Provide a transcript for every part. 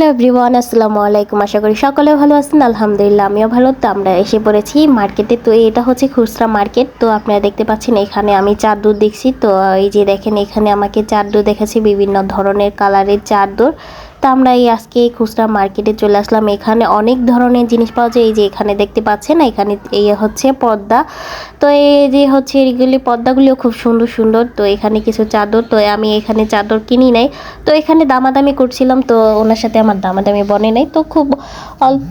Hello everyone, আসসালামু আলাইকুম। আশা করি সকলে ভালো আছেন। আলহামদুলিল্লাহ, আমিও ভালো। তো আমরা এসে পড়েছি মার্কেটে। তো এটা হচ্ছে খুচরা মার্কেট। তো আপনারা দেখতে পাচ্ছেন এখানে আমি চার দুধ দেখছি। তো এই যে দেখেন, এখানে আমাকে চার চাদর দেখেছি বিভিন্ন ধরনের কালারের চার চাদর তো আমরা এই আজকে এই খুচরা মার্কেটে চলে আসলাম। এখানে অনেক ধরনের জিনিস পাওয়া যায়। এই যে এখানে দেখতে পাচ্ছেন, এখানে এই হচ্ছে পর্দা তো এই যে হচ্ছে এইগুলি পর্দাগুলিও খুব সুন্দর সুন্দর। তো এখানে কিছু চাদর, তো আমি এখানে চাদর কিনি নাই। তো এখানে দামাদামি করছিলাম, তো ওনার সাথে আমার দামাদামি বনে নাই। তো খুব অল্প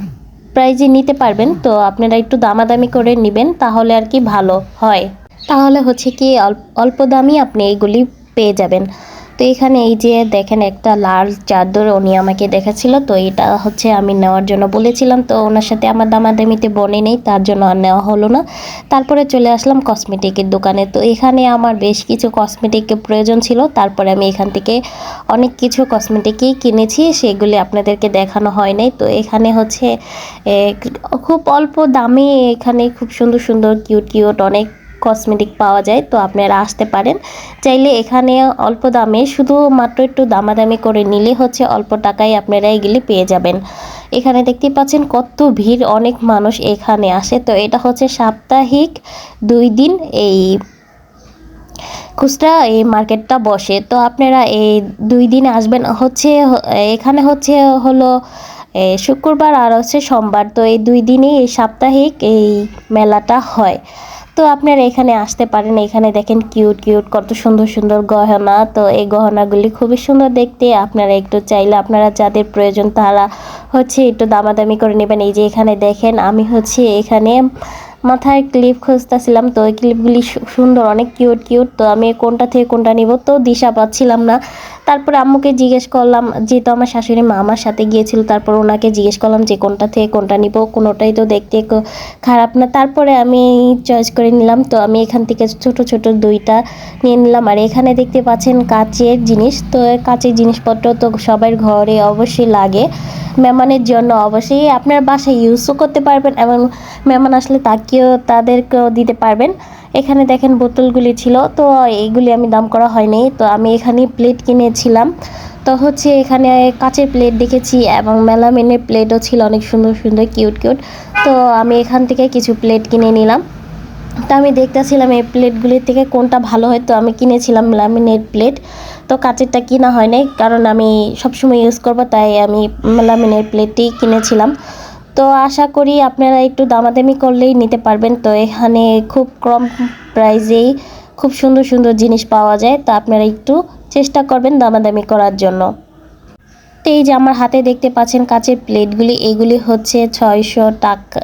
প্রাইজে নিতে পারবেন। তো আপনারা একটু দামাদামি করে নেবেন, তাহলে আর কি ভালো হয়। তাহলে হচ্ছে কি অল্প অল্প দামি আপনি এইগুলি পেয়ে যাবেন। তো এখানে এই যে দেখেন একটা লাল চাদর উনি আমাকে দেখাচ্ছিল, তো এটা হচ্ছে আমি নেওয়ার জন্য বলেছিলাম। তো ওনার সাথে আমার দামাদামিতে বনে নেই, তার জন্য আর নেওয়া হলো না। তারপরে চলে আসলাম কসমেটিকের দোকানে। তো এখানে আমার বেশ কিছু কসমেটিকের প্রয়োজন ছিল, তারপরে আমি এখান থেকে অনেক কিছু কসমেটিকই কিনেছি, সেগুলি আপনাদেরকে দেখানো হয় নাই। তো এখানে হচ্ছে খুব অল্প দামে এখানে খুব সুন্দর সুন্দর কিউট কিউট অনেক কসমেটিক পাওয়া যায়, তো আপনারা আসতে পারেন। চাইলে এখানে অল্প দামে, শুধু মাত্র একটু দামাদামি করে নিলে হচ্ছে অল্প টাকায় আপনারা এগুলি পেয়ে যাবেন। এখানে দেখতেই পাচ্ছেন কত ভিড়, অনেক মানুষ এখানে আসে। তো এটা হচ্ছে সাপ্তাহিক দুই দিন এই খুচরা এই মার্কেটটা বসে। তো আপনারা এই দুই দিন আসবেন, হচ্ছে এখানে হচ্ছে হলো শুক্রবার আর হচ্ছে সোমবার। তো এই দুই দিনই এই সাপ্তাহিক এই মেলাটা হয়। তো আপনারা এখানে আসতে পারেন, এখানে দেখেন কিউট কিউট কত সুন্দর সুন্দর গহনা। তো এই গহনাগুলি খুবই সুন্দর দেখতে, আপনারা একটু চাইলে আপনারা যাদের প্রয়োজন তারা হচ্ছে একটু দামাদামি করে নেবেন। এই যে এখানে দেখেন, আমি হচ্ছে এখানে মাথায় ক্লিপ খুঁজতেছিলাম, তো ওই ক্লিপগুলি সুন্দর, অনেক কিউট কিউট তো আমি কোনটা থেকে কোনটা নিব, তো দিশা পাচ্ছিলাম না। তারপরে আম্মুকে জিজ্ঞেস করলাম, যেহেতু আমার শাশুড়ি মা আমার সাথে গিয়েছিল, তারপর ওনাকে জিজ্ঞেস করলাম যে কোনটা থেকে কোনটা নিব, কোনোটাই তো দেখতে খারাপ না। তারপরে আমি চয়েস করে নিলাম, তো আমি এখান থেকে ছোট ছোট দুইটা নিয়ে নিলাম। আর এখানে দেখতে পাচ্ছেন কাচের জিনিস, তো কাচের জিনিসপত্র তো সবার ঘরে অবশ্যই লাগে। মেহমানের জন্য অবশ্যই। আপনার বাসায় ইউজও করতে পারবেন এবং মেহমান আসলে তাকেও তাদেরকেও দিতে পারবেন। এখানে দেখেন বোতলগুলি ছিল, তো এইগুলি আমি দাম করা হয়নি। তো আমি এখানে প্লেট কিনেছিলাম। তো হচ্ছে এখানে কাচের প্লেট দেখেছি এবং মেলামিনের প্লেটও ছিল অনেক সুন্দর সুন্দর কিউট কিউট তো আমি এখান থেকে কিছু প্লেট কিনে নিলাম। তো আমি দেখতেছিলাম এই প্লেটগুলির থেকে কোনটা ভালো হয়, তো আমি কিনেছিলাম ল্যামিনেট প্লেট তো কাচেরটা কিনা হয় নাই কারণ আমি সবসময় ইউজ করব, তাই আমি মেলামিনের প্লেটটি কিনেছিলাম। তো আশা করি আপনারা একটু দামাদামি করলেই নিতে পারবেন। তো এখানে খুব কম প্রাইজেই খুব সুন্দর সুন্দর জিনিস পাওয়া যায়। তো আপনারা একটু চেষ্টা করবেন দামাদামি করার জন্য। তো এই যে আমার হাতে দেখতে পাচ্ছেন কাচের প্লেটগুলি, এগুলি হচ্ছে ছয়শো টাকা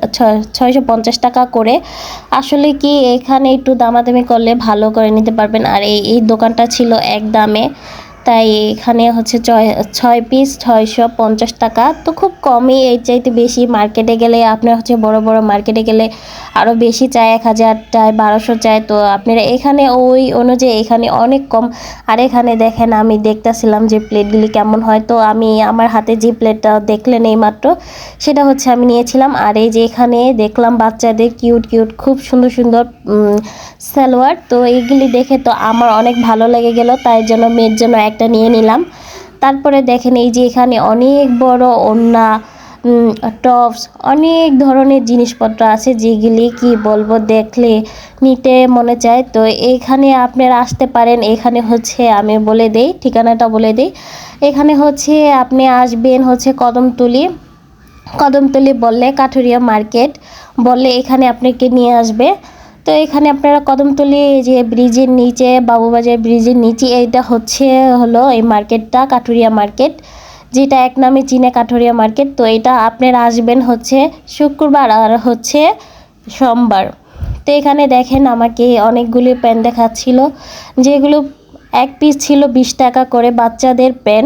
ছয়শো পঞ্চাশ টাকা করে। আসলে কি এখানে একটু দামাদামি করলে ভালো করে নিতে পারবেন। আর এই এই দোকানটা ছিল এক দামে। তাই এখানে হচ্ছে ছয় ছয় পিস ছয়শো পঞ্চাশ টাকা। তো খুব কমই, এর চাইতে বেশি মার্কেটে গেলে আপনার হচ্ছে বড় বড় মার্কেটে গেলে আরও বেশি চায়, এক হাজার চায়, বারোশো চায়। তো আপনারা এখানে ওই অনুযায়ী এখানে অনেক কম। আর এখানে দেখেন, আমি দেখতেছিলাম যে প্লেটগুলি কেমন হয়। তো আমি আমার হাতে যে প্লেটটা দেখলেন এই মাত্র সেটা হচ্ছে আমি নিয়েছিলাম। আর এই যে এখানে দেখলাম বাচ্চাদের কিউট কিউট খুব সুন্দর সুন্দর সালোয়ার। তো এইগুলি দেখে তো আমার অনেক ভালো লেগে গেল। তাই জন্য মেয়ের জন্য একটা নিয়ে নিলাম। তারপরে দেখেন এই যে এখানে অনেক বড় ওড়না টপস, অনেক ধরনের জিনিসপত্র আছে যেগুলি কি বলব দেখলে নিতে মনে চায়। তো এইখানে আপনারা আসতে পারেন। এখানে হচ্ছে আমি বলে দেই, ঠিকানাটা বলে দিই। এখানে হচ্ছে আপনি আসবেন হচ্ছে কদমতলি। কদমতলি বললে কাঠুরিয়া মার্কেট। বললে এখানে আপনাকে নিয়ে আসবে। তো এখানে আপনারা কদমতলি যে ব্রিজের নিচে, বাবুবাজার ব্রিজের নিচে, এইটা হচ্ছে, হলো এই মার্কেটটা, কাঠুরিয়া মার্কেট। যেটা এক নামে চীনে কাঠুরিয়া মার্কেট, তো এটা আপনারা আসবেন হচ্ছে শুক্রবার আর হচ্ছে সোমবার। তো এখানে দেখেন আমাকে অনেকগুলি প্যান দেখাচ্ছিল, যেগুলো এক পিস ছিল বিশ টাকা করে বাচ্চাদের প্যান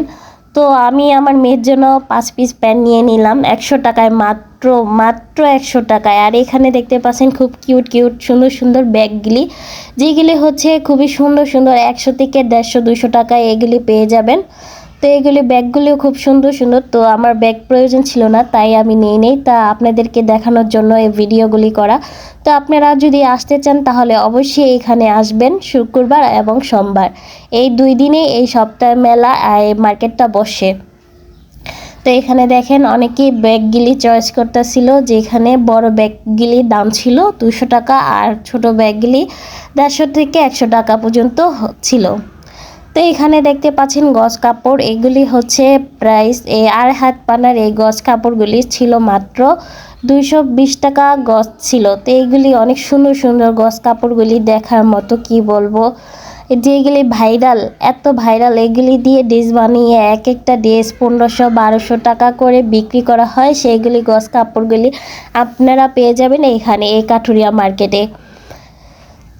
তো আমি আমার মেয়ের জন্য পাঁচ পিস প্যান নিয়ে নিলাম, একশো টাকায় মাত্র। মাত্র মাত্র একশো টাকায়। আর এখানে দেখতে পাচ্ছেন খুব কিউট কিউট, সুন্দর সুন্দর ব্যাগগুলি যেগুলি হচ্ছে খুবই সুন্দর সুন্দর, একশো থেকে দেড়শো, দুশো টাকায় এগুলি পেয়ে যাবেন। তো এগুলি ব্যাগগুলিও খুব সুন্দর সুন্দর। তো আমার ব্যাগ প্রয়োজন ছিল না, তাই আমি নিয়ে নেই। তা আপনাদেরকে দেখানোর জন্য এই ভিডিওগুলি করা। তো আপনারা যদি আসতে চান, তাহলে অবশ্যই এখানে আসবেন শুক্রবার এবং সোমবার। এই দুই দিনে এই সপ্তাহ মেলা মার্কেটটা বসে। তো এখানে দেখেন অনেকেই ব্যাগগুলি চয়েস করতেছিল, যেখানে বড় ব্যাগগুলির দাম ছিল দুশো টাকা আর ছোট ব্যাগগুলি দেড়শো থেকে একশো টাকা পর্যন্ত ছিল। তো এখানে দেখতে পাচ্ছেন গজ কাপড়, এগুলি হচ্ছে প্রাইস এই আড়াই হাত পানার এই গজ কাপড়গুলি ছিল মাত্র দুইশো বিশ টাকা গজ ছিল। তো এইগুলি অনেক সুন্দর সুন্দর গজ কাপড়গুলি দেখার মতো কি বলব? যেগুলি ভাইরাল, এত ভাইরাল, এগুলি দিয়ে ড্রেস বানিয়ে এক একটা ড্রেস পনেরোশো, বারোশো টাকা করে বিক্রি করা হয়। সেইগুলি গস কাপড়গুলি আপনারা পেয়ে যাবেন এখানে, এই কাঠুরিয়া মার্কেটে।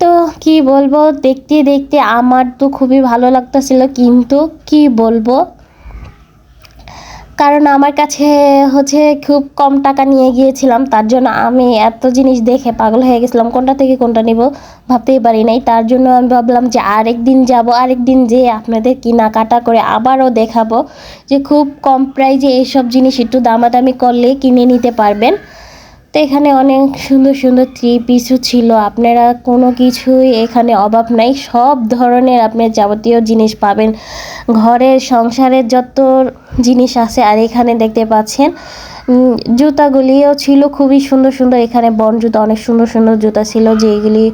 তো কি বলব, দেখতে দেখতে আমার তো খুবই ভালো লাগতেছিল, কিন্তু কি বলব কারণ আমার কাছে হচ্ছে খুব কম টাকা নিয়ে গিয়েছিলাম, তার জন্য আমি এত জিনিস দেখে পাগল হয়ে গেছিলাম, কোনটা থেকে কোনটা নিব ভাবতেই পারি নাই। তার জন্য আমি ভাবলাম যে আরেক দিন যাব, আরেক দিন যেয়ে আপনাদের কেনাকাটা করে আবারও দেখাবো যে খুব কম প্রাইজে এইসব জিনিস একটু দামাদামি করলে কিনে নিতে পারবেন। তো এখানে অনেক সুন্দর সুন্দর থ্রি পিসও ছিল। আপনারা কোনো কিছুই এখানে অভাব নাই। সব ধরনের আপনি যাবতীয় জিনিস পাবেন। ঘরের, সংসারের যত জিনিস আছে, আর এখানে দেখতে পাচ্ছেন জুতাগুলিও ছিল খুবই সুন্দর সুন্দর। এখানে বন জুতা, অনেক সুন্দর সুন্দর জুতা ছিল, যেগুলি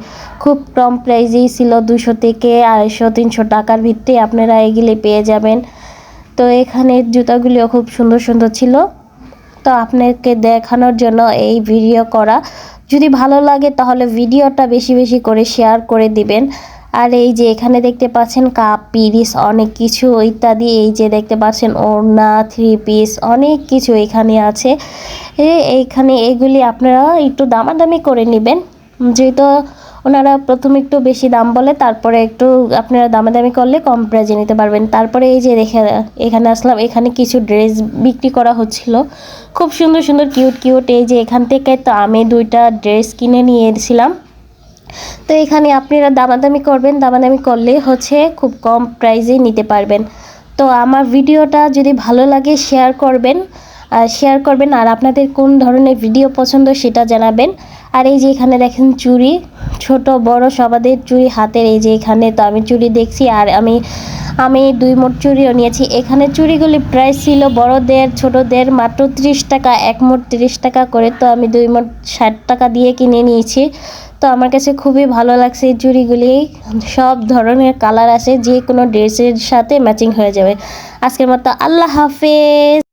খুব কম প্রাইজেই ছিল দুশো থেকে আড়াইশো, তিনশো টাকার ভিত্তি আপনারা এগুলি পেয়ে যাবেন। তো এখানে জুতাগুলিও খুব সুন্দর সুন্দর ছিল। তো আপনাকে দেখানোর জন্য এই ভিডিও করা। যদি ভালো লাগে তাহলে ভিডিওটা বেশি বেশি করে শেয়ার করে দিবেন। আর এই যে এখানে দেখতে পাচ্ছেন কাপ পিরিস অনেক কিছু ইত্যাদি। এই যে দেখতে পাচ্ছেন ওড়না থ্রি পিস অনেক কিছু এখানে আছে। এইখানে এগুলি আপনারা একটু দামাদামি করে নেবেন। যেহেতু ওনারা প্রথমে একটু বেশি দাম বলে, তারপরে একটু আপনারা দামাদামি করলে কম প্রাইজে নিতে পারবেন। তারপরে এই যে দেখে, এখানে আসলাম, এখানে কিছু ড্রেস বিক্রি করা হচ্ছিল। খুব সুন্দর সুন্দর, কিউট কিউট। এই যে এখান থেকে তো আমি দুইটা ড্রেস কিনে নিয়ে এসেছিলাম তো এখানে আপনারা দামাদামি করবেন, দামাদামি করলে হচ্ছে খুব কম প্রাইজে নিতে পারবেন। তো আমার ভিডিওটা যদি ভালো লাগে, শেয়ার করবেন শেয়ার করবেন, আর আপনাদের কোন ধরনের ভিডিও পছন্দ সেটা জানাবেন। আর এই যে এখানে দেখেন চুড়ি ছোট, বড় সবাদের চুড়ি হাতের এই যে এখানে, তো আমি চুড়ি দেখছি আর আমি আমি দুই মোট চুড়িও নিয়েছি। এখানে চুড়িগুলি প্রাইস ছিল বড়দের, ছোটদের মাত্র ত্রিশ টাকা, এক মোট তিরিশ টাকা করে, তো আমি দুই মোট ষাট টাকা দিয়ে কিনে নিয়েছি। তো আমার কাছে খুবই ভালো লাগছে এই চুড়িগুলি, সব ধরনের কালার আছে যে কোনো ড্রেসের সাথে ম্যাচিং হয়ে যাবে। আজকের মতো আল্লাহ হাফেজ।